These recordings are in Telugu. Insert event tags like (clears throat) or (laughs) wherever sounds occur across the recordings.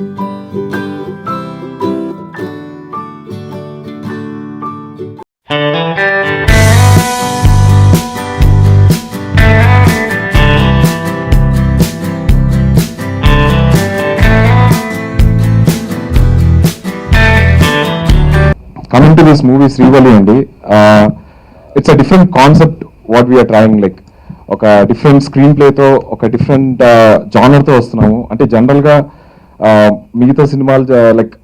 Coming to this movie Srivalli అండి it's a different concept what we are trying like ఒక డిఫరెంట్ స్క్రీన్ ప్లేతో ఒక డిఫరెంట్ జానర్తో వస్తున్నాము. అంటే జనరల్గా మిగతా సినిమాలు లైక్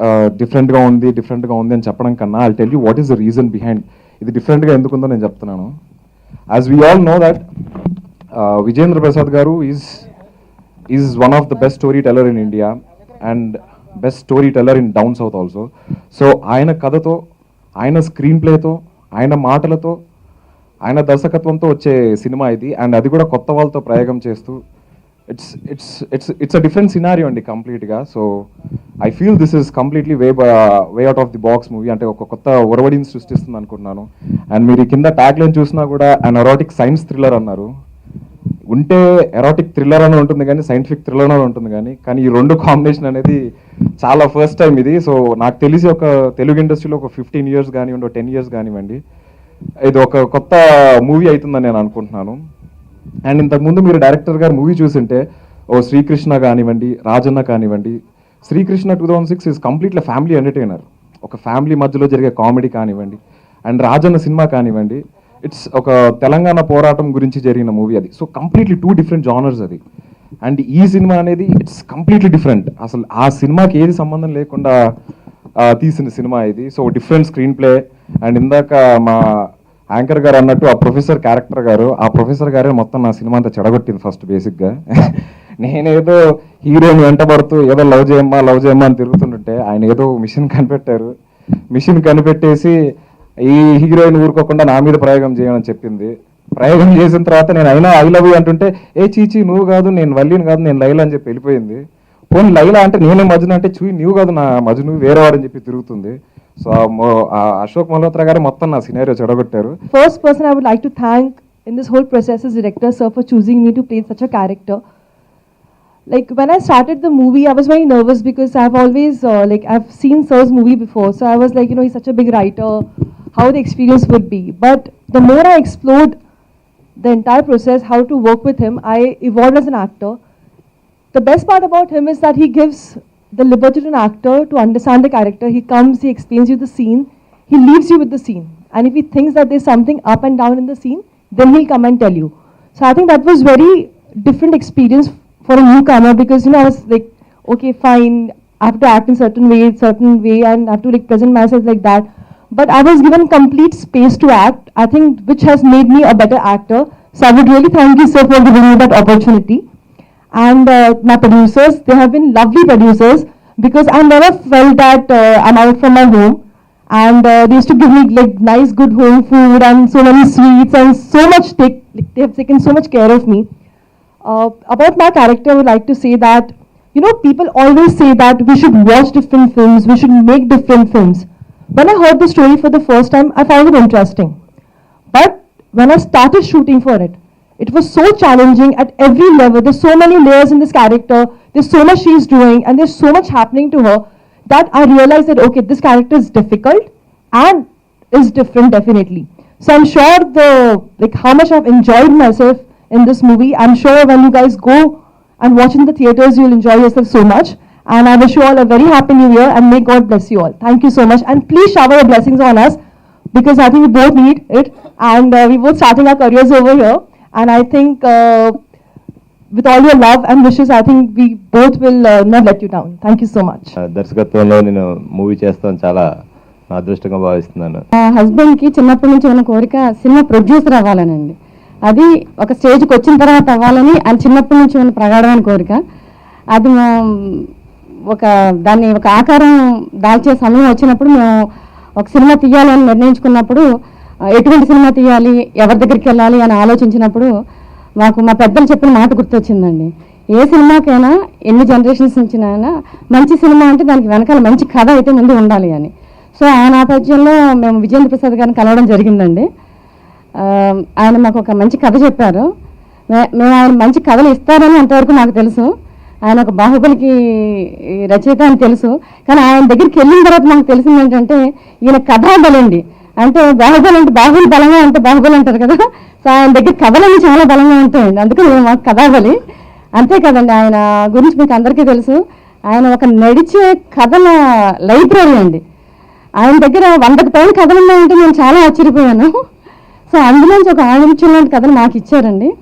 డిఫరెంట్గా ఉంది డిఫరెంట్గా ఉంది అని చెప్పడం కన్నా I tell you what is the reason behind ఇది డిఫరెంట్గా ఎందుకుందో నేను చెప్తున్నాను. As we all know that Vijendra Prasad garu is is one of the best story teller in India and best story teller in down south also so ఆయన కథతో ఆయన స్క్రీన్ ప్లేతో ఆయన మాటలతో ఆయన దర్శకత్వంతో వచ్చే సినిమా ఇది. అండ్ అది కూడా కొత్త వాళ్ళతో ప్రయోగం చేస్తూ it's it's it's it's a different scenario అండి కంప్లీట్గా so I feel this is completely way way out of the box movie అంటే ఒక కొత్త ఒరవడిని సృష్టిస్తుంది అనుకుంటున్నాను. అండ్ మీరు కింద ట్యాగ్లైన్ చూసినా కూడా అన్ ఎరాటిక్ సైన్స్ థ్రిల్లర్ అన్నారు. ఉంటే ఎరాటిక్ థ్రిల్లర్ అని ఉంటుంది కానీ సైంటిఫిక్ థ్రిల్లర్ అని ఉంటుంది కానీ కానీ ఈ రెండు కాంబినేషన్ అనేది చాలా ఫస్ట్ టైం ఇది. సో నాకు తెలిసి ఒక తెలుగు ఇండస్ట్రీలో ఒక ఫిఫ్టీన్ ఇయర్స్ కానివ్వండి టెన్ ఇయర్స్ కానివ్వండి ఇది ఒక కొత్త మూవీ అవుతుందని నేను అనుకుంటున్నాను. అండ్ ఇంతకుముందు మీరు డైరెక్టర్ గారు మూవీ చూసింటే ఓ శ్రీకృష్ణ కానివ్వండి రాజన్న కానివ్వండి Srikrishna two thousand six is completely family entertainer ఒక ఫ్యామిలీ మధ్యలో జరిగే కామెడీ కానివ్వండి అండ్ రాజన్న సినిమా కానివ్వండి ఇట్స్ ఒక తెలంగాణ పోరాటం గురించి జరిగిన మూవీ అది. So completely two different genres అది. అండ్ ఈ సినిమా అనేది ఇట్స్ కంప్లీట్లీ డిఫరెంట్ అసలు ఆ సినిమాకి ఏది సంబంధం లేకుండా తీసిన సినిమా ఇది. So different screen play and ఇందాక మా యాంకర్ గారు అన్నట్టు ఆ ప్రొఫెసర్ క్యారెక్టర్ గారు ఆ ప్రొఫెసర్ గారే మొత్తం నా సినిమా అంతా చెడగొట్టింది ఫస్ట్ బేసిక్గా (laughs) నేనేదో హీరోని వెంటబడుతూ ఏదో లవ్ చేయమ్మా లవ్ చేయమ్మా అని తిరుగుతుంటుంటే ఆయన ఏదో మిషన్ కనిపెట్టారు. మిషన్ కనిపెట్టేసి ఈ హీరోయిన్ ఊరుకోకుండా నా మీద ప్రయోగం చేయమని చెప్పింది. ప్రయోగం చేసిన తర్వాత నేను అయినా ఐ లవ్ యూ అంటుంటే ఏ చీచి నువ్వు కాదు నేను వల్లిని కాదు నేను లైలా అని చెప్పి వెళ్ళిపోయింది. పోనీ లైలా అంటే నేనే మజును అంటే చూయి నువ్వు కాదు నా మజును నువ్వు వాడని చెప్పి తిరుగుతుంది. సో ఆ మో- ఆ అశోక్ మల్హోత్రా గారు మొత్తం నా scenario చెడగొట్టారు First person I would like to thank in this whole process is director sir for choosing me to play such a character. Like when I started the movie, I was very nervous because I've always uh, like I've seen sir's movie before, so I was like, you know, he's such a big writer, how the experience would be. But the more I explored the entire process, how to work with him, I evolved as an actor. The best part about him is that he gives the liberty to an actor to understand the character. He comes, he explains you the scene, he leaves you with the scene. And if he thinks that there's something up and down in the scene, then he'll come and tell you. So I think that was very different experience for a newcomer because you know I was like, okay, fine, I have to act in certain way, certain way, and I have to like present myself like that. But I was given complete space to act. I think which has made me a better actor. So I would really thank you sir for giving me that opportunity and uh, my producers they have been lovely producers because i never felt that uh, i'm out from my home. And uh, they used to give me like nice good home food and so many sweets and so much take like, they have taken so much care of me. Uh, about my character i would like to say that you know people always say that we should watch different films we should make different films. When i heard the story for the first time i found it interesting. But when I started shooting for it, it was so challenging at every level. There's so many layers in this character. There's so much she's doing, and there's so much happening to her that I realized that okay, this character is difficult and is different definitely. So I'm sure the like how much I've enjoyed myself in this movie. I'm sure when you guys go and watch in the theaters, you'll enjoy yourself so much. And I wish you all a very happy new year and may God bless you all. Thank you so much. And please shower your blessings on us because I think we both need it, and uh, we both starting our careers over here. And I think uh, with all your love and wishes, I think we both will uh, not let you down. Thank you so much. ఆ, దర్శకత్వంలో నేను మూవీ చేస్తాను చాలా నా అదృష్టంగా భావిస్తున్నాను మా హస్బెండ్కి చిన్నప్పటి నుంచి ఉన్న కోరిక సినిమా ప్రొడ్యూసర్ అవ్వాలనండి అది ఒక స్టేజ్కి వచ్చిన తర్వాత అవ్వాలని ఆయన చిన్నప్పటి నుంచి ఉన్న ప్రగాఢమైన కోరిక అది మా ఒక దాన్ని ఒక ఆకారం దాల్చే సమయం వచ్చినప్పుడు మేము ఒక సినిమా తీయాలని నిర్ణయించుకున్నప్పుడు ఎటువంటి సినిమా తీయాలి? ఎవరి దగ్గరికి వెళ్ళాలి అని ఆలోచించినప్పుడు మాకు మా పెద్దలు చెప్పిన మాట గుర్తొచ్చిందండి. ఏ సినిమాకైనా ఎన్ని జనరేషన్స్ నుంచి అయినా మంచి సినిమా అంటే దానికి వెనకాల మంచి కథ అయితే ముందు ఉండాలి అని. సో ఆ నేపథ్యంలో మేము విజేంద్ర ప్రసాద్ గారిని కలవడం జరిగిందండి. ఆయన మాకు ఒక మంచి కథ చెప్పారు. మేము ఆయన మంచి కథలు ఇస్తారని అంతవరకు నాకు తెలుసు. ఆయన ఒక బాహుబలికి రచయిత అని తెలుసు. కానీ ఆయన దగ్గరికి వెళ్ళిన తర్వాత నాకు తెలిసింది ఏంటంటే ఈయన కథ అండి అంటే బాహుబలి అంటే బాహుబలి బలంగా అంటే బాహుబలి అంటారు కదా. సో ఆయన దగ్గర కథలన్నీ చాలా బలంగా ఉంటాయండి అందుకని మాకు కథాబలి. అంతే కదండి ఆయన గురించి మీకు అందరికీ తెలుసు. ఆయన ఒక నడిచే కథల లైబ్రరీ అండి. ఆయన దగ్గర వందకు పైన కథలు ఉన్నాయంటే నేను చాలా ఆశ్చర్యపోయాను. సో అందులోంచి ఒక ఆణించం లాంటి కథను మాకు ఇచ్చారండి.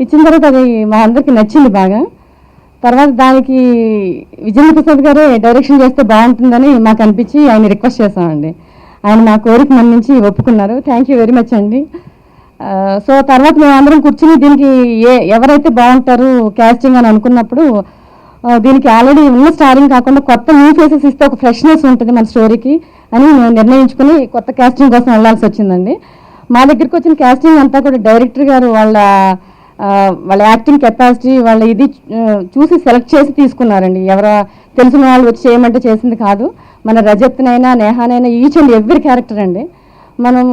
ఇచ్చిన తర్వాత అది మా అందరికి నచ్చింది బాగా. తర్వాత దానికి విజేంద్ర ప్రసాద్ గారే డైరెక్షన్ చేస్తే బాగుంటుందని మాకు అనిపించి ఆయన రిక్వెస్ట్ చేశామండి. ఆయన నా కోరిక మన్నించి ఒప్పుకున్నారు. థ్యాంక్ యూ వెరీ మచ్ అండి. సో తర్వాత మేము అందరం కూర్చుని దీనికి ఏ ఎవరైతే బాగుంటారు క్యాస్టింగ్ అని అనుకున్నప్పుడు దీనికి ఆల్రెడీ ఉన్న స్టారింగ్ కాకుండా కొత్త న్యూ ఫేసెస్ ఇస్తే ఒక ఫ్రెష్నెస్ ఉంటుంది మన స్టోరీకి అని మేము నిర్ణయించుకుని కొత్త క్యాస్టింగ్ కోసం వెళ్ళాల్సి వచ్చిందండి. మా దగ్గరికి వచ్చిన క్యాస్టింగ్ అంతా కూడా డైరెక్టర్ గారు వాళ్ళ వాళ్ళ యాక్టింగ్ కెపాసిటీ వాళ్ళ ఇది చూసి సెలెక్ట్ చేసి తీసుకున్నారండి. ఎవరో తెలిసిన వాళ్ళు వచ్చి చేయమంటే చేసింది కాదు. మన రజత్నైనా నేహానైనా ఈచ్ అండ్ ఎవ్రీ క్యారెక్టర్ అండి. మనం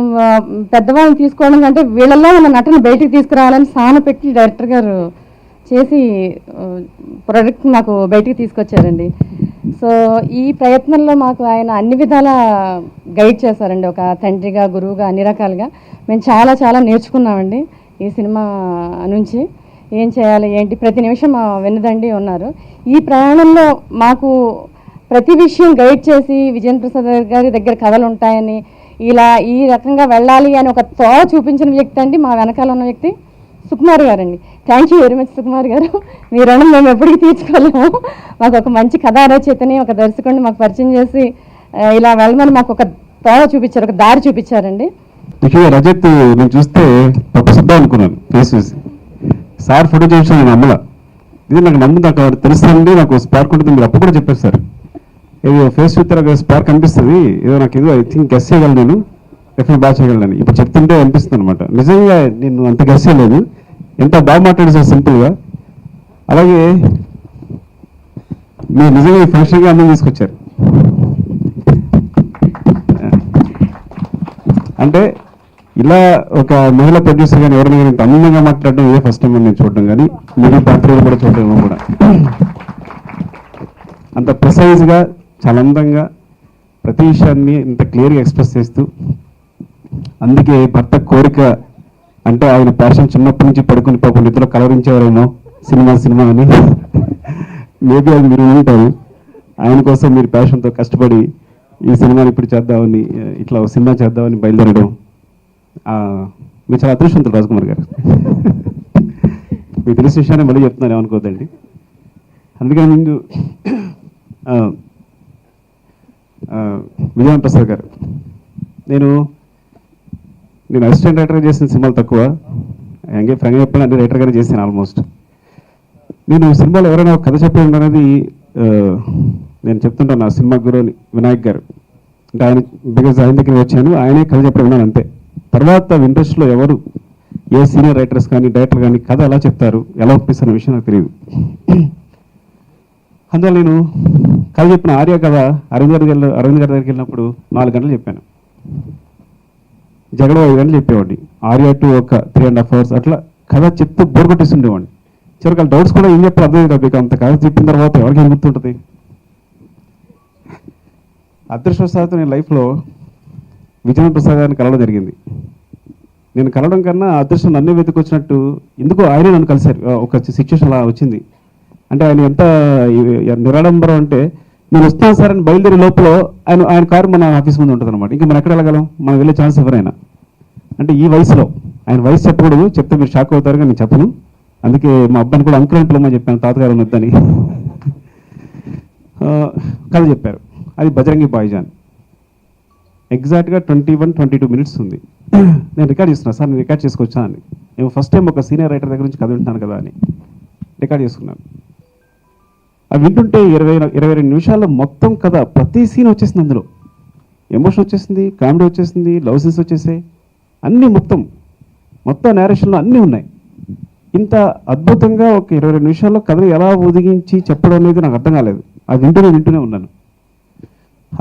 పెద్దవాళ్ళని తీసుకోవడం కంటే వీళ్ళల్లో ఉన్న నటన బయటికి తీసుకురావాలని సాన పెట్టి డైరెక్టర్ గారు చేసి ప్రొడక్ట్ మాకు బయటికి తీసుకొచ్చారండి. సో ఈ ప్రయత్నంలో మాకు ఆయన అన్ని విధాల గైడ్ చేశారండి. ఒక తండ్రిగా గురువుగా అన్ని రకాలుగా. మేము చాలా చాలా నేర్చుకున్నామండి. ఈ సినిమా నుంచి ఏం చేయాలి ఏంటి? ప్రతి నిమిషం వెన్నదండి ఉన్నారు. ఈ ప్రయాణంలో మాకు ప్రతి విషయం గైడ్ చేసి విజయన్ ప్రసాద్ గారి దగ్గర కథలు ఉంటాయని ఇలా ఈ రకంగా వెళ్ళాలి అని ఒక తోవ చూపించిన వ్యక్తి అండి మా వెనకాల ఉన్న వ్యక్తి సుకుమార్ గారండి. Thank you very much Sukumar garu. మీ రుణం మేము ఎప్పటికీ తీర్చుకోలేము. మాకు ఒక మంచి కథా రచయితని ఒక దర్శకుడిని మాకు పరిచయం చేసి ఇలా వెళ్ళమని మాకు ఒక తోవ చూపించారు ఒక దారి చూపించారండి. రజత్ నేను చూస్తే పప్పు అనుకున్నాను ఫేస్ చూసి సార్ ఫోటో చూసి నేను నమ్మల. ఇది నాకు నమ్ముతా నాకు తెలుస్తుంది నాకు స్పార్క్ ఉంటుంది మీరు అప్పుడు కూడా చెప్పారు సార్. ఇది ఫేస్ చూస్తే స్పార్క్ అనిపిస్తుంది ఏదో నాకు ఏదో ఐ థింక్ గెస్ చేయగలను నేను. డెఫినెట్ బాగా చేయగలను ఇప్పుడు చెప్తుంటే అనిపిస్తుంది అనమాట నిజంగా నేను అంత గెస్ చేయలేదు. ఎంత బాగా మాట్లాడారు సార్ సింపుల్గా అలాగే మీరు నిజంగా ఈ ఫంక్షన్గా అందరం తీసుకొచ్చారు. అంటే ఇలా ఒక మహిళ ప్రొడ్యూసర్ కానీ ఎవరైనా కానీ ఇంత అందంగా మాట్లాడడం ఇదే ఫస్ట్ టైం నేను చూడడం కానీ మిగతా పాత్రలు కూడా చూడడం కూడా. అంత ప్రిసైజ్గా చాలా అందంగా ప్రతి విషయాన్ని ఇంత క్లియర్గా ఎక్స్ప్రెస్ చేస్తూ అందుకే భర్త కోరిక అంటే ఆయన ప్యాషన్ చిన్నప్పటి నుంచి పడుకుని పాపం నిద్రలో కలవరించేవారేమో సినిమా సినిమా అని. మేబీ అది మీరు ఉంటారు ఆయన కోసం మీరు ప్యాషన్తో కష్టపడి ఈ సినిమాని ఇప్పుడు చేద్దామని ఇట్లా సినిమా చేద్దామని బయలుదేరడం. మీరు చాలా అదృష్టవంతులు రాజకుమార్ గారు. మీకు తెలిసిన విషయాన్ని మళ్ళీ చెప్తున్నాను ఏమనుకోద్దండి అందుకని ముందు విజయన్ ప్రసాద్ గారు. నేను నేను అసిస్టెంట్ రైటర్గా చేసిన సినిమాలు తక్కువ. అంగే ఫ్రెండ్ చెప్పిన అంటే రైటర్గానే చేశాను ఆల్మోస్ట్. నేను సినిమాలో ఎవరైనా ఒక కథ చెప్పడం అనేది నేను చెప్తుంటాను. నా సినిమా గురువు వినాయక్ గారు. అంటే ఆయన బికాజ్ ఆయన దగ్గర వచ్చాను. ఆయనే కథ చెప్పడం విన్నాను అంతే తర్వాత ఇండస్ట్రీలో ఎవరు ఏ సీనియర్ రైటర్స్ కానీ డైరెక్టర్ కానీ కథ ఎలా చెప్తారు ఎలా ఒప్పిస్తున్న విషయం నాకు తెలియదు. అందువల్ల నేను కథ చెప్పిన ఆర్య కథ అరవింద్ గారి దగ్గర అరవింద్ గారి దగ్గరికి వెళ్ళినప్పుడు నాలుగు గంటలు చెప్పాను. జగడ ఐదు గంటలు చెప్పేవాడిని. ఆర్య టు ఒక త్రీ అండ్ హాఫ్ అవర్స్ అట్లా కథ చెప్తూ బోర్ కొట్టేస్తుండేవాడిని. చివరికి డౌట్స్ కూడా ఏం చెప్పారు అర్థం కాదు అంత కథ చెప్పిన తర్వాత ఎవరికి ఏం గుర్తుంటుంది? అదృష్టవశాత్తు నేను లైఫ్లో విజయన్ ప్రసాద్ గారిని కలవడం జరిగింది. నేను కలవడం కన్నా అదృష్టం నన్నే వెతుకొచ్చినట్టు ఎందుకో ఆయనే నన్ను కలిశారు. ఒక సిచ్యువేషన్ అలా వచ్చింది. అంటే ఆయన ఎంత నిరాడంబరం అంటే నేను వస్తాను సార్ అని బయలుదేరి లోపల ఆయన ఆయన కారు మన ఆఫీస్ ముందు ఉంటుంది అనమాట ఇంకా మనం ఎక్కడ వెళ్ళగలం? మనం వెళ్ళే ఛాన్స్ ఎవరైనా. అంటే ఈ వయసులో ఆయన వయసు చెప్పకూడదు. చెప్తే మీరు షాక్ అవుతారు కానీ నేను చెప్పను. అందుకే మా అబ్బాయిని కూడా అంకుల్ అని చెప్పాను. తాతగారు ఉన్నదని కథ చెప్పారు. అది బజరంగి బాయిజాన్. ఎగ్జాక్ట్గా twenty one twenty two minutes ఉంది. (clears throat) నేను రికార్డ్ చేస్తున్నా. సార్ నేను రికార్డ్ చేసుకొచ్చా అని. నేను ఫస్ట్ టైం ఒక సీనియర్ రైటర్ దగ్గర నుంచి కథ వింటున్నాను కదా అని. రికార్డ్ చేసుకున్నాను. అవి వింటుంటే ఇరవై ఇరవై రెండు నిమిషాల్లో మొత్తం కథ ప్రతి సీన్ వచ్చేసింది అందులో. ఎమోషన్ వచ్చేసింది కామెడీ వచ్చేసింది లవ్ సీన్స్ వచ్చేసాయి. అన్నీ మొత్తం మొత్తం నేరేషన్లో అన్నీ ఉన్నాయి. ఇంత అద్భుతంగా ఒక ఇరవై రెండు నిమిషాల్లో కథను ఎలా ఒదిగించి చెప్పడం అనేది నాకు అర్థం కాలేదు. అది వింటూనే వింటూనే ఉన్నాను.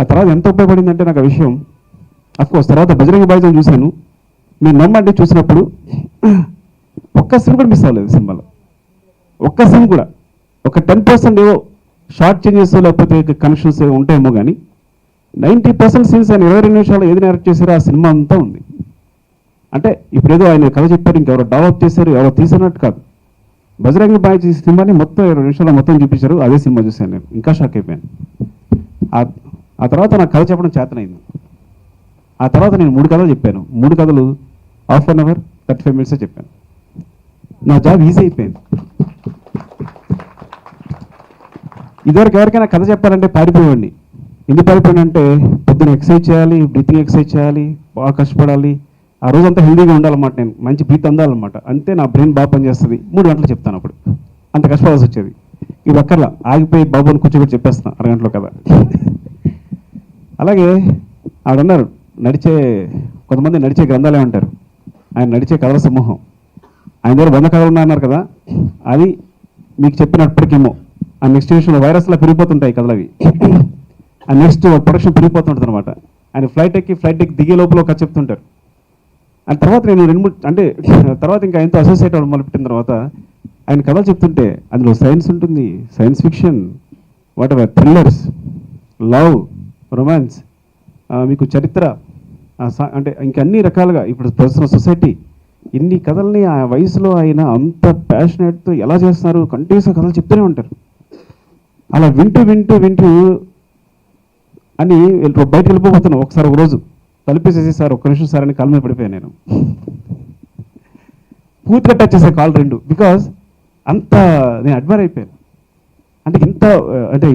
ఆ తర్వాత ఎంత ఉపయోగపడిందంటే నాకు ఆ విషయం అఫ్కోర్స్ తర్వాత బజరంగ బాయ్జన్ చూశాను. నేను నమ్మంటే చూసినప్పుడు ఒక్క సీన్ కూడా మిస్ అవ్వలేదు సినిమాలో. ఒక్క సీన్ కూడా. ఒక టెన్ పర్సెంట్ ఏవో షార్ట్ చేంజెస్ లేకపోతే కనెక్షన్స్ ఏవో ఉంటాయేమో కానీ నైంటీ పర్సెంట్ సీన్స్ ఆయన ఇరవై రెండు నిమిషాలు ఏది డైరెక్ట్ చేశారో ఆ సినిమా అంతా ఉంది. అంటే ఇప్పుడేదో ఆయన కథ చెప్పారు ఇంకెవరో డెవలప్ చేశారు ఎవరో తీసినట్టు కాదు. బజరంగ బాయ్ చేసే సినిమాని మొత్తం ఇరవై నిమిషాలు మొత్తం చూపించారు అదే సినిమా చూశాను నేను. ఇంకా షాక్ అయిపోయాను. ఆ- ఆ తర్వాత నాకు కథ చెప్పడం చేతనైంది. ఆ తర్వాత నేను మూడు కథలు చెప్పాను. మూడు కథలు half an hour thirty five మినిట్సే చెప్పాను. నా జాబ్ ఈజీ అయిపోయింది. ఇదివరకు ఎవరికైనా కథ చెప్పాలంటే పారిపోయేవాడిని. ఎందుకు పారిపోయానంటే పొద్దున ఎక్సర్సైజ్ చేయాలి బ్రీతింగ్ ఎక్సర్సైజ్ చేయాలి బాగా కష్టపడాలి. ఆ రోజంతా హెల్దీగా ఉండాలన్నమాట నేను. మంచి బీత్ అందాలన్నమాట. అంతే నా బ్రెయిన్ బాగా పనిచేస్తుంది. మూడు గంటలు చెప్తాను అప్పుడు. అంత కష్టపడాల్సి వచ్చేది. ఇది ఒక్కర్లా ఆగిపోయి బాబు అని కూర్చోబెట్టి చెప్పేస్తాను అరగంటలో కదా అలాగే ఆడన్నారు. నడిచే కొంతమంది నడిచే గ్రంథాలే అంటారు. ఆయన నడిచే కథల సమూహం. ఆయన దగ్గర వంద కథలు ఉన్నాయన్నారు కదా అది మీకు చెప్పినప్పటికేమో ఆ నెక్స్ట్ విషయంలో వైరస్లా పెరిగిపోతుంటాయి కథలు అవి ఆ నెక్స్ట్ ప్రొడక్షన్ పెరిగిపోతుంటుంది అనమాట ఆయన ఫ్లైట్ ఎక్కి ఫ్లైట్ ఎక్కి దిగే లోపల ఒక చెప్తుంటారు. అండ్ తర్వాత నేను రెండు మూడు అంటే తర్వాత ఇంకా ఆయనతో అసోసియేట్ అవ్వడం మొదలుపెట్టిన తర్వాత ఆయన కథలు చెప్తుంటే అందులో సైన్స్ ఉంటుంది science fiction whatever thrillers love romance మీకు చరిత్ర అంటే ఇంక అన్ని రకాలుగా ఇప్పుడు ప్రస్తుతం సొసైటీ ఇన్ని కథల్ని ఆ వయసులో ఆయన అంత ప్యాషనేట్తో ఎలా చేస్తున్నారు కంటిన్యూస్గా కథలు చెప్తూనే ఉంటారు. అలా వింటూ వింటూ వింటూ అని బయట వెళ్ళిపోతున్నాను ఒకసారి ఒక రోజు సార్ ఒక్క నిమిషం సార్ అని కాలు మీద పడిపోయాను నేను. పూర్తిగా టచ్ చేసే కాల్ రెండు. బికాజ్ అంత నేను అడ్మైర్ అయిపోయాను. అంటే ఇంత అంటే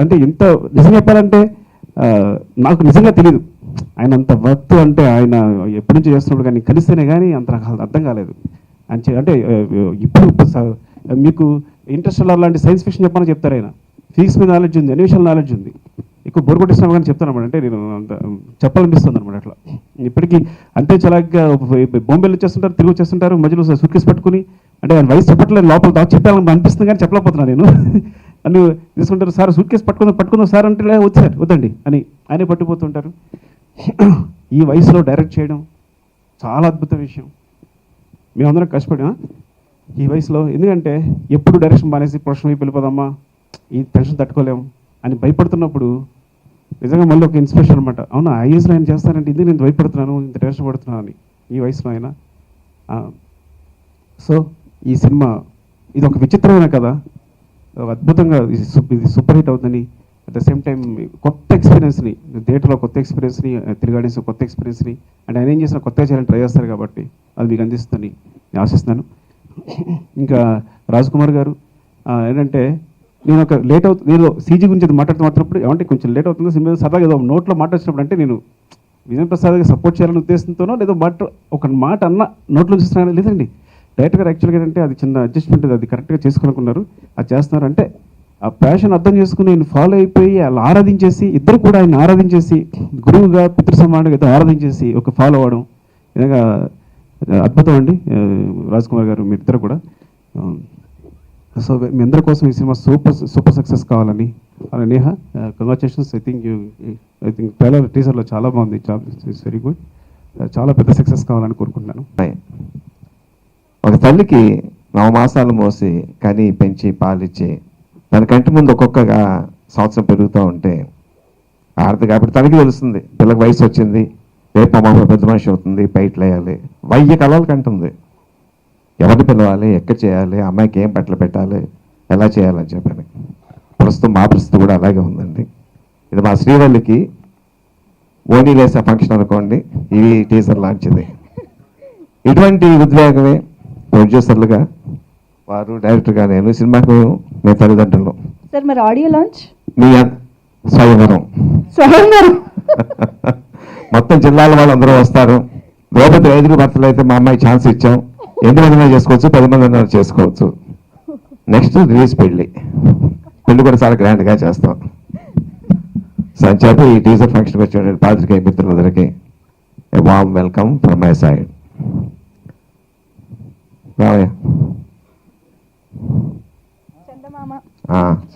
అంటే ఇంత నిజం చెప్పాలంటే నాకు నిజంగా తెలియదు ఆయన అంత వర్త్ అంటే ఆయన ఎప్పటి నుంచి చేస్తున్నాడు కానీ కలిస్తేనే కానీ అంత నాకు అర్థం కాలేదు. అని అంటే ఇప్పుడు మీకు ఇంట్రెస్ట్ లాంటి సైన్స్ ఫిక్షన్ చెప్పమని చెప్తారు ఆయన. ఫిజిక్స్ మీద నాలెడ్జ్ ఉంది అన్వేషణ నాలెడ్జ్ ఉంది. ఎక్కువ బోర్ కొట్టిస్తున్నాం కానీ చెప్తాను అనమాట అంటే నేను అంత చెప్పాలనిపిస్తుంది అనమాట అట్లా. ఇప్పటికీ అంతే చలాగ్గా బొంబేలు వచ్చేస్తుంటారు తిరిగి వచ్చేస్తుంటారు మధ్యలో సూట్ పట్టుకుని అంటే ఆయన వయసు చెప్పట్లేదు లోపల దాచి చెప్పాలని అనిపిస్తుంది కానీ చెప్పలేకపోతున్నాను నేను. (laughs) అని తీసుకుంటారు సార్ సూట్ కేసు పట్టుకుందాం పట్టుకుందాం సార్ అంటే వచ్చారు వద్దండి అని ఆయనే పట్టుకుపోతుంటారు. ఈ వయసులో డైరెక్ట్ చేయడం చాలా అద్భుత విషయం. మేమందరం కష్టపడా ఈ వయసులో ఎందుకంటే ఎప్పుడు డైరెక్షన్ మానేసి ప్రొఫెషన్ వైపు వెళ్ళిపోదామా? ఈ టెన్షన్ తట్టుకోలేము అని భయపడుతున్నప్పుడు నిజంగా మళ్ళీ ఒక ఇన్స్పిరేషన్ అనమాట అవునా ఆ ఏజ్లో ఆయన చేస్తానంటే ఇది నేను భయపడుతున్నాను ఇంత టెన్షన్ పడుతున్నాను అని ఈ వయసులో ఆయన? సో ఈ సినిమా ఇది ఒక విచిత్రమైన కథ. అద్భుతంగా ఇది ఇది సూపర్ హిట్ అవుతుందని అట్ ద సేమ్ టైం కొత్త ఎక్స్పీరియన్స్ని థియేటర్లో కొత్త ఎక్స్పీరియన్స్ని తిరిగాడేసిన uh, కొత్త ఎక్స్పీరియన్స్ని అండ్ ఆయన ఏం చేసిన కొత్తగా చేయాలని ట్రై చేస్తారు కాబట్టి అది మీకు అందిస్తుందని నేను ఆశిస్తున్నాను. ఇంకా రాజ్ కుమార్ గారు ఏంటంటే నేను ఒక లేట్ అవుతుంది నేను సీజీ గురించి మాట్లాడుతూ మాట్లాడినప్పుడు ఏమంటే కొంచెం లేట్ అవుతుంది సినిమా సరదాగా ఏదో నోట్లో మాట వచ్చినప్పుడు అంటే నేను విజయ్ ప్రసాద్ సపోర్ట్ చేయాలనే ఉద్దేశంతోనో లేదో మాట ఒక మాట అన్న నోట్లో చూస్తున్నాను లేదండి. డైరెక్ట్ గారు యాక్చువల్గా ఏంటంటే అది చిన్న అడ్జస్ట్మెంట్ అది కరెక్ట్గా చేసుకోవాలనుకున్నారు. అది చేస్తున్నారు అంటే ఆ ప్యాషన్ అర్థం చేసుకుని నేను ఫాలో అయిపోయి అలా ఆరాధించేసి ఇద్దరు కూడా ఆయన ఆరాధించేసి గురువుగా పితృ సమానంగా ఇద్దరు ఆరాధించేసి ఒక ఫాలో అవ్వడం. ఇలాగా అద్భుతం అండి. రాజ్ కుమార్ గారు మీరిద్దరు కూడా. సో మీ అందరి కోసం ఈ సినిమా సూపర్ సూపర్ సక్సెస్ కావాలని. అలా Neha congratulations I think I think trailer టీజర్లో చాలా బాగుంది. జాబ్ ఇట్స్ వెరీ గుడ్ చాలా పెద్ద సక్సెస్ కావాలని కోరుకుంటున్నాను. ఒక తల్లికి నవమాసాలు మోసి కని పెంచి పాలిచ్చి తన కంటి ముందు ఒక్కొక్కగా సంవత్సరం పెరుగుతూ ఉంటే ఆడదు కాబట్టి తనకి తెలుస్తుంది. పిల్లకి వయసు వచ్చింది. రేపు అమ్మ పెద్ద మనిషి అవుతుంది. బయటలు వేయాలి వయ్య కళలు కంటుంది ఎవరిని పిలవాలి? ఎక్కడ చేయాలి? అమ్మాయికి ఏం బట్టలు పెట్టాలి? ఎలా చేయాలని చెప్పాను. ప్రస్తుతం మా పరిస్థితి కూడా అలాగే ఉందండి. ఇది మా శ్రీవల్లికి ఓనీ వేసే ఫంక్షన్ అనుకోండి. ఇవి టీజర్ లాంటిది. ఇటువంటి ఉద్వేగమే ప్రొడ్యూసర్లుగా వారు డైరెక్టర్గా నేను సినిమాకు మీ తల్లిదండ్రులు. సార్ మరి ఆడియో లాంచ్? మీ స్వయంవరం స్వయంవరం (laughs) మొత్తం జిల్లాల వాళ్ళందరూ వస్తారు. ద్రౌపది ఐదుగురు భర్తలు అయితే మా అమ్మాయి ఛాన్స్ ఇచ్చాం. ఎన్ని మంది చేసుకోవచ్చు పది మంది చేసుకోవచ్చు. నెక్స్ట్ రిలీజ్ పెళ్ళి పెళ్ళి కూడా చాలా గ్రాండ్గా చేస్తాం. సంచేత ఈ టీజర్ ఫంక్షన్కి వచ్చిన పాత్రికేయ మిత్రులందరికీ warm welcome from my side రావయ్య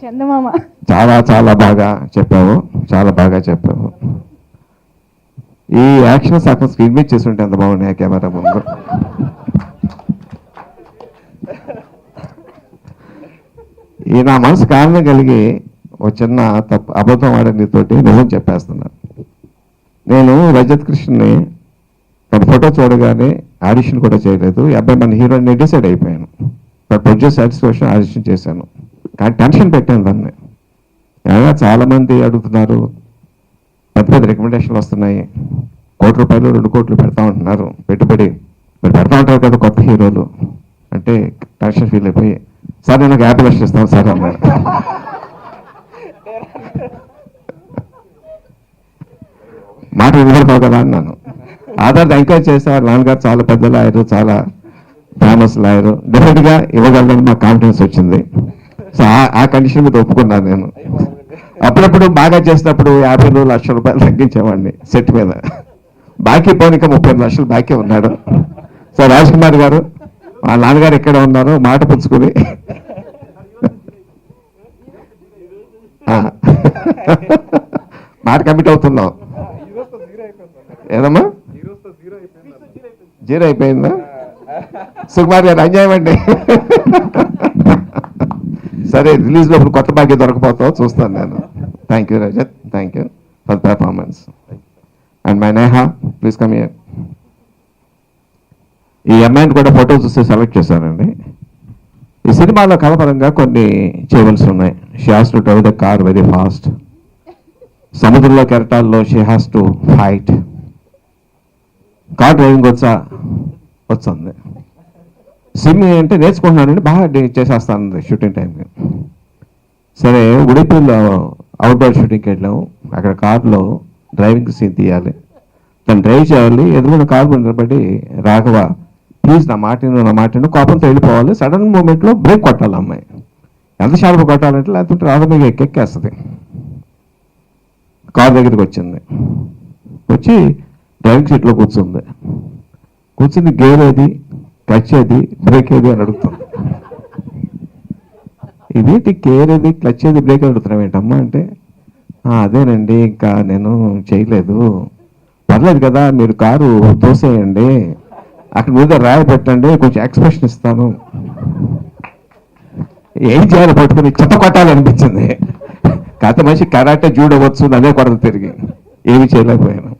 చందమామ. చాలా చాలా బాగా చెప్పావు. చాలా బాగా చెప్పావు. ఈ యాక్షన్ సగం స్క్రీన్ మీద చేసి ఉంటే ఎంత బాగున్నాయి కెమెరా ముందు? ఈ నా మనసు కారణం కలిగి ఒక చిన్న తప్పు అబద్ధం ఆడనితోటి నిజం చెప్పేస్తున్నాను నేను రజత్ కృష్ణని తన ఫోటో చూడగానే ఆడిషన్ కూడా చేయలేదు. అబ్బాయి మన హీరోని డిసైడ్ అయిపోయాను. బట్ ప్రొడ్యూస్ సాటిస్ఫాక్షన్ ఆలోచన చేశాను. కానీ టెన్షన్ పెట్టాను దాన్ని. ఏమైనా చాలామంది అడుగుతున్నారు పెద్ద పెద్ద రికమెండేషన్లు వస్తున్నాయి. కోటి రూపాయలు రెండు కోట్లు పెడతా ఉంటున్నారు. పెట్టుబడి. మీరు పెడతా ఉంటారు కదా కొత్త హీరోలు. అంటే టెన్షన్ ఫీల్ అయిపోయి సార్ నేను ఒక యాభై లక్షలు ఇస్తాను సార్ అన్నారు. మాట వినబడతావు కదా అన్నాను. ఆధార్ ఎంకరేజ్ చేసేవారు నాన్నగారు చాలా పెద్దలు ఆయన చాలా ఫేమస్ లాయరు డెఫినెట్గా ఇవ్వగలని మా కాన్ఫిడెన్స్ వచ్చింది. సో ఆ- ఆ కండిషన్ మీద ఒప్పుకున్నాను నేను. అప్పుడప్పుడు బాగా చేసినప్పుడు యాభై రెండు లక్షల రూపాయలు తగ్గించేవాడిని సెట్ మీద. బాకీ పోనీ ఇంకా ముప్పై లక్షలు బాకీ ఉన్నాడు. సో రాజ్ కుమార్ గారు వాళ్ళ నాన్నగారు ఎక్కడ ఉన్నారు? మాట పుచ్చుకుని. మాట కమిట్ అవుతున్నాం ఏదమ్మా? జీరో అయిపోయిందా? సుకుమార్ గారు అన్యాయం అండి. సరే రిలీజ్ లోపల కొత్త భాగ్యం దొరకపోతావు చూస్తాను నేను. Thank you Rajat thank you for performance and my Neha please come here ఈ అమ్మాయిని కూడా ఫోటో చూస్తే సెలెక్ట్ చేశానండి ఈ సినిమాలో కలపరంగా కొన్ని చేయవలసి ఉన్నాయి. She has to drive the car very fast సముద్రంలో కెరటాల్లో she has to fight car driving వచ్చా? వచ్చింది. సిమ్ అంటే నేర్చుకుంటున్నానండి బాగా చేసేస్తాను షూటింగ్ టైంకి. సరే ఉడిపిలో అవుట్డోర్ షూటింగ్కి వెళ్ళాము. అక్కడ కార్లో డ్రైవింగ్ సీన్ తీయాలి. తను డ్రైవ్ చేయాలి. ఎదురున్న కారు నిలబడి రాఘవ ప్లీజ్ నా మాటను నా మాటను కోపంతో వెళ్ళిపోవాలి. సడన్ మూమెంట్లో బ్రేక్ కొట్టాలి అమ్మాయి. ఎంత షార్ప్ కొట్టాలంటే లేకపోతే రాఘవ మీద ఎక్కేస్తుంది. కార్ దగ్గరికి వచ్చింది. వచ్చి డ్రైవింగ్ సీట్లో కూర్చుంది. కూర్చుంది గేర్ ఏది? క్లచ్ ఏది బ్రేక్ ఏది అని అడుగుతుంది ఇదేంటి కేర్ ఏది క్లచ్ ఏది బ్రేక్ అడుగుతున్నాం. ఏంటమ్మా అంటే అదేనండి ఇంకా నేను చేయలేదు. పర్లేదు కదా మీరు కారు తోసేయండి. అక్కడ మీద రాయి పెట్టండి కొంచెం ఎక్స్ప్రెషన్ ఇస్తాను. ఏం చేయాలి పట్టుకుని చెత్త కొట్టాలనిపించింది. కాకపోతే మనిషి కరాటే చూడవచ్చు అదే కొరత తిరిగి. ఏమి చేయలేకపోయాను.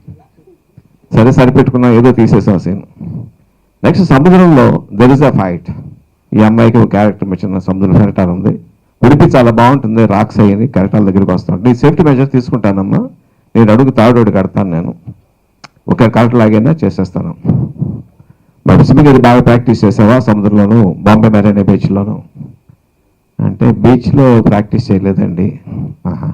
సరే సరిపెట్టుకున్నాం ఏదో తీసేసాం సీన్ నెక్స్ట్ సముద్రంలో దెర్ ఇస్ అ ఫైట్ ఈ అమ్మాయికి ఒక క్యారెక్టర్ చిన్న సముద్రం కెరటాలు ఉంది. ఉడిపి చాలా బాగుంటుంది రాక్స్ అయ్యి కెరటాల దగ్గరికి వస్తాను నీ సేఫ్టీ మెజర్స్ తీసుకుంటానమ్మా. నేను అడుగు తాడు కడతాను నేను. ఒక కరెక్ట్ లాగైనా చేసేస్తాను. బట్ స్విమ్మింగ్ అది బాగా ప్రాక్టీస్ చేసావా సముద్రంలోను? బాంబే మెరైనా బీచ్లోను? అంటే బీచ్లో ప్రాక్టీస్ చేయలేదండి. ఆహా.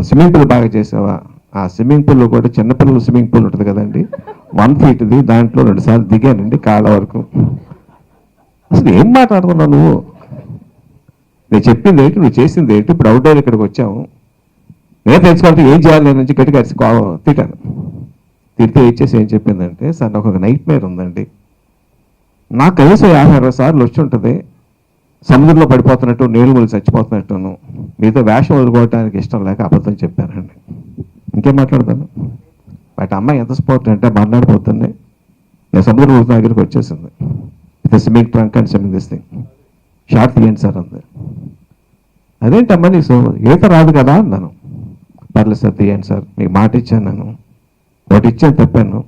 స్విమ్మింగ్ పూల్ బాగా చేసావా? ఆ స్విమ్మింగ్ పూల్ కూడా చిన్నపిల్లలు స్విమ్మింగ్ పూల్ ఉంటుంది కదండి. వన్ ఫీట్ది దాంట్లో రెండుసార్లు దిగానండి కాళ్ళ వరకు. అసలు ఏం మాట్లాడుతున్నావు నువ్వు? నేను చెప్పింది ఏంటి నువ్వు చేసింది ఏంటి? ఇప్పుడు అవుట్డోర్ ఇక్కడికి వచ్చాము. నేను తెలుసుకోవాలంటే ఏం చేయాలి నేను నుంచి గట్టిగా తిట్టాను. తిడితే ఇచ్చేసి ఏం చెప్పిందంటే సార్ నాకు ఒక నైట్ మేర్ ఉందండి. నాకు కనీసం యాభై అరవై సార్లు వచ్చి ఉంటుంది. సముద్రంలో పడిపోతున్నట్టు నీళ్ళు ముళ్ళు చచ్చిపోతున్నట్టును. మీతో వేషం వదులుకోవడానికి ఇష్టం లేక అబద్ధం చెప్పానండి. ఇంకేం మాట్లాడతాను? బట్ అమ్మాయి ఎంత స్పోర్ట్ అంటే మాట్లాడిపోతుంది నేను సముద్ర రోజు దగ్గరికి వచ్చేసింది. ఇది swimming trunk and swimming this thing short తీయండి సార్ అంది. అదేంటమ్మా నీకు సో- ఈత రాదు కదా అన్నాను. పర్లేదు సార్ తీయండి సార్ మీకు మాట ఇచ్చాను నేను. ఒకటి ఇచ్చాను చెప్పాను.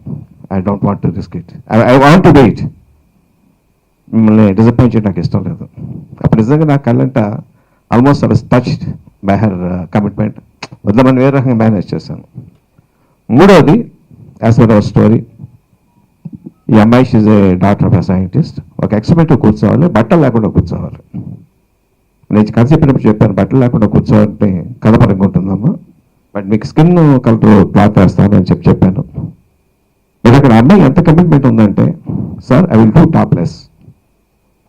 I don't want to risk it I want to wait మిమ్మల్ని డిసప్పాయింట్ చేయడం నాకు ఇష్టం లేదు. అప్పుడు నిజంగా నా కళ్ళంట almost I touched by her commitment వద్దామని వేరే రకంగా మేనేజ్ చేశాను. మూడవది యాజ్ పర్ అవర్ స్టోరీ ఈ అమ్మాయి she's a doctor of a scientist ఒక ఎక్స్పెరిమెంట్ కూర్చోవాలి బట్టలు లేకుండా కూర్చోవాలి. నేను కథ చెప్పినప్పుడు చెప్పాను బట్టలు లేకుండా కూర్చోవాలంటే కలపరంగా ఉంటుందమ్మా. బట్ మీకు స్కిన్ కలర్ క్లాత్ వేస్తాను అని చెప్పి చెప్పాను. మీరు అక్కడ అమ్మాయి ఎంత కమిట్మెంట్ ఉందంటే sir I will do topless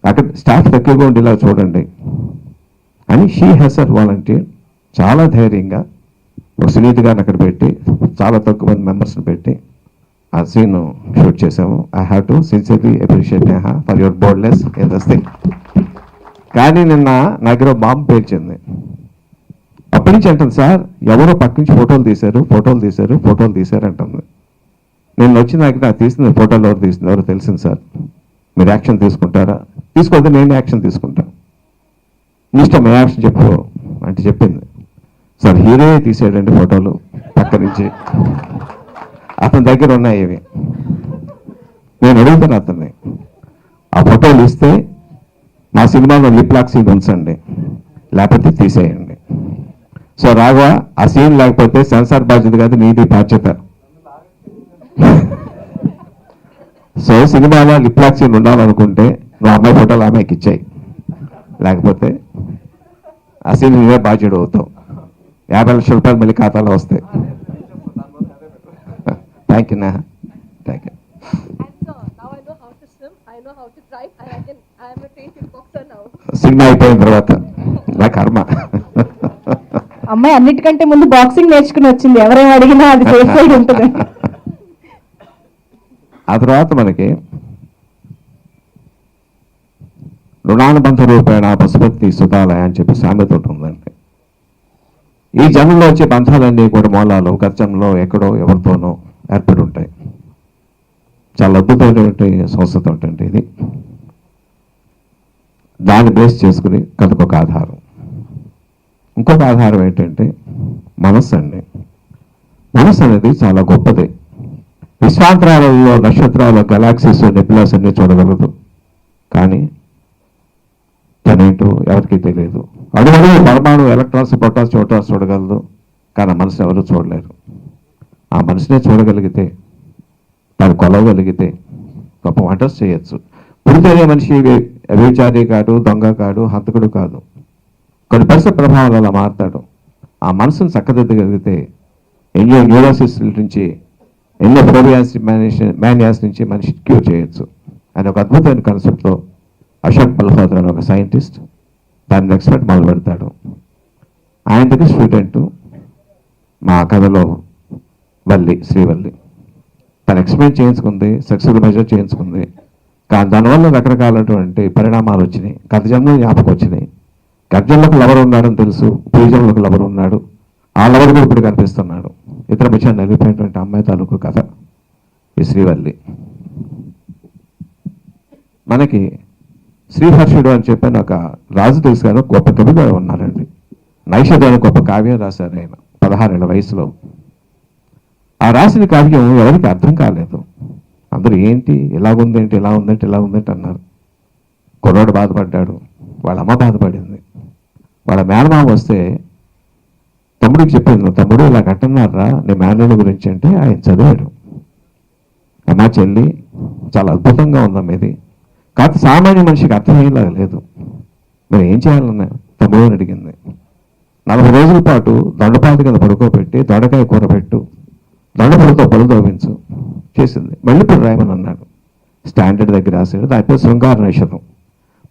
అక్కడ స్టాఫ్ ఎక్కువగా ఉండేలా చూడండి. అని షీ హెస్ అర్ వాలంటీర్ చాలా ధైర్యంగా ఒక సునీతి గారిని అక్కడ పెట్టి చాలా తక్కువ మంది మెంబర్స్ని పెట్టి ఆ సీన్ షూట్ చేసాము I have to sincerely appreciate Neha for your boldness in thing కానీ నిన్న నా దగ్గర బాంబు పేర్చింది అప్పటి నుంచి అంటుంది సార్ ఎవరో పక్క నుంచి ఫోటోలు తీశారు ఫోటోలు తీశారు ఫోటోలు తీశారు అంటుంది. నేను వచ్చి నాకు నాకు తీసింది ఫోటోలు ఎవరు తీసింది? ఎవరు తెలిసింది సార్. మీరు యాక్షన్ తీసుకుంటారా? తీసుకోవద్దు నేను యాక్షన్ తీసుకుంటాను ఇష్టం ఏ చెప్పు అంటే చెప్పింది. సార్ హీరో తీసాడండి ఫోటోలు పక్క నుంచి. అతని దగ్గర ఉన్నాయి ఇవి. నేను అడుగుతాను అతన్ని. ఆ ఫోటోలు ఇస్తే మా సినిమాలో లిప్ సీన్ ఉంచండి. లేకపోతే తీసేయండి. సో రాఘవ ఆ సీన్ లేకపోతే సెన్సార్ బాధ్యత కాదు నీది బాధ్యత. సో సినిమాలో లిప్ సీన్ ఉండాలనుకుంటే నువ్వు అమ్మాయి ఫోటోలు అమ్మాయికి ఇచ్చాయి. లేకపోతే ఆ సీన్ నువ్వే బాధ్యుడు అవుతావు. యాభై లక్షల రూపాయలు మళ్ళీ ఖాతాలో వస్తాయి. థ్యాంక్ యూ నా థ్యాంక్ యూ. సినిమా అయిపోయిన తర్వాత నా కర్మ. అమ్మాయి అన్నిటికంటే ముందు బాక్సింగ్ నేర్చుకుని వచ్చింది ఎవరేం అడిగినా అది సేఫ్ సైడ్ ఉంటుంది. ఆ తర్వాత మనకి రుణానుబంధ రూపేణ పశుపతి సుతాలయ అని చెప్పి సామెత ఉందండి ఈ జన్మలో వచ్చే బంధాలన్నీ కూడా మూలాలు గతంలో ఎక్కడో ఎవరితోనో ఏర్పడి ఉంటాయి చాలా అద్భుతమైనటువంటి సంస్థ ఉంటుంది ఇది. దాన్ని బేస్ చేసుకుని కథకు ఒక ఆధారం. ఇంకొక ఆధారం ఏంటంటే మనస్సు అండి. మనస్సు అనేది చాలా గొప్పది. విశ్వాంతరాలలో నక్షత్రాల గెలాక్సీస్ నెబులాస్ అన్ని చూడగలదు. కానీ తనేంటో ఎవరికి తెలియదు. అడుగుడు పరమాణు ఎలక్ట్రాన్స్ పొటాస్ చోటాస్ చూడగలదు. కానీ ఆ మనసుని ఎవరు చూడలేరు. ఆ మనసునే చూడగలిగితే దాన్ని కొలవగలిగితే గొప్ప వంటర్స్ చేయొచ్చు. పుడితేనే మనిషి వ్యభిచారి కాడు దొంగ కాడు హంతకుడు కాదు. కొన్ని పరిస్థితి ప్రభావాలు అలా మారుతాడు. ఆ మనసును చక్కదిద్దగలిగితే ఎన్నో న్యూరోసిస్ నుంచి ఎన్నో ఫోబియాస్ మేనియాస్ నుంచి మనిషి క్యూర్ చేయొచ్చు. అని ఒక అద్భుతమైన కాన్సెప్ట్తో అశోక్ మల్హోత్రా ఒక సైంటిస్ట్ దాని ఎక్స్పర్ట్ మొదలు పెడతాడు ఆయన దగ్గర స్టూడెంట్ మా కథలో వల్లి శ్రీవల్లి. తను ఎక్స్ప్లెయిన్ చేయించుకుంది సక్సెస్ మెజర్ చేయించుకుంది. కానీ దానివల్ల రకరకాలటువంటి పరిణామాలు వచ్చినాయి. గత జ్ఞాపకం వచ్చినాయి. గత లవర్ ఉన్నాడని తెలుసు పూజంలోకి లవర్ ఉన్నాడు. ఆ లవర్ కూడా ఇప్పుడు కనిపిస్తున్నాడు. ఇతర విషయాన్ని నలిపినటువంటి అమ్మాయి తాలూకు కథ. ఈ శ్రీవల్లి. మనకి శ్రీహర్షుడు అని చెప్పి ఒక రాజు తెలుసు కానీ గొప్ప కవిగా ఉన్నారండి. నైషధ గొప్ప కావ్యం రాశారు ఆయన పదహారేళ్ళ వయసులో. ఆ రాసిన కావ్యం ఎవరికి అర్థం కాలేదు. అందరూ ఏంటి ఇలా ఉందేంటి ఇలా ఉందంటే ఇలా ఉందంటే అన్నారు. కుర్రాడు బాధపడ్డాడు వాళ్ళ అమ్మ బాధపడింది. వాళ్ళ మేనమామ వస్తే తమ్ముడికి చెప్పింది తమ్ముడు ఇలా కట్టన్నారా నీ మేనల గురించి అంటే ఆయన చదివాడు. అమ్మా చెల్లి చాలా అద్భుతంగా ఉందమ్మ ఇది. కాకపోతే సామాన్య మనిషికి అర్థమయ్యేలా లేదు. మరి ఏం చేయాలన్నా? తమ్ముడు అని అడిగింది. నలభై రోజుల పాటు దొండపాతి కింద పడుకోబెట్టి దొండకాయ కూర పెట్టు దొండపూలతో పలు దోవించు చేసింది. మళ్ళీ ఇప్పుడు రాయమని అన్నాడు. స్టాండర్డ్ దగ్గర రాశాడు. దాని పేరు శృంగార నైషధం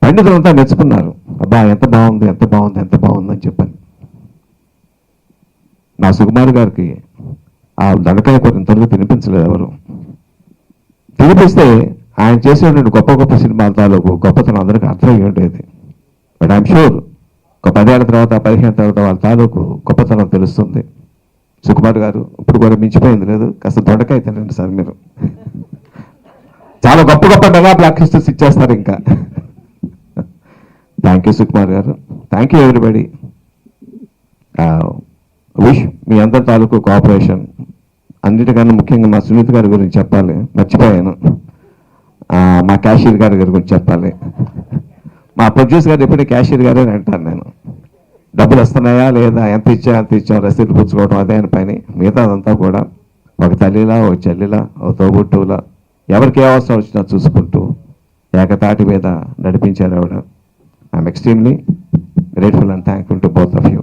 పండితులంతా మెచ్చుకున్నారు. అబ్బా ఎంత బాగుంది ఎంత బాగుంది ఎంత బాగుంది అని చెప్పాను. నా సుకుమార్ గారికి ఆ దొండకాయ కూర ఇంతవరకు తినిపించలేదు ఎవరు. తినిపిస్తే ఆయన చేసేటువంటి గొప్ప గొప్ప సినిమాల తాలూకు గొప్పతనం అందరికీ అర్థమై ఉండేది. బట్ ఐఎమ్ షూర్ ఒక పదేళ్ళ తర్వాత పదిహేను తర్వాత వాళ్ళ తాలూకు గొప్పతనం తెలుస్తుంది. సుకుమార్ గారు ఇప్పుడు కూడా మించిపోయింది లేదు కాస్త దొండకాయ తినండి సార్ మీరు. చాలా గొప్ప గొప్ప మెగా బ్లాక్ హిస్టర్స్ ఇచ్చేస్తారు ఇంకా. Thank you Sukumar garu. Thank you everybody wish మీ అందరి తాలూకు కోఆపరేషన్ అన్నిటికన్నా ముఖ్యంగా మా సునీత్ గారి గురించి చెప్పాలి. మర్చిపోయాను. మా క్యాషియర్ గారి గారి గురించి చెప్పాలి మా ప్రొడ్యూస్ గారు ఎప్పుడే క్యాషియర్ గారే అని అంటాను నేను. డబ్బులు వస్తున్నాయా లేదా? ఎంత ఇచ్చా ఎంత ఇచ్చాం? రసీదు పుచ్చుకోవడం అదే అని పని. మిగతా అదంతా కూడా ఒక తల్లిలా ఒక చెల్లిలా ఒక తోబుట్టులా ఎవరికి ఏ అవసరం వచ్చినా చూసుకుంటూ ఏకతాటి మీద నడిపించారు ఆవిడ I'm extremely grateful and thankful to both of you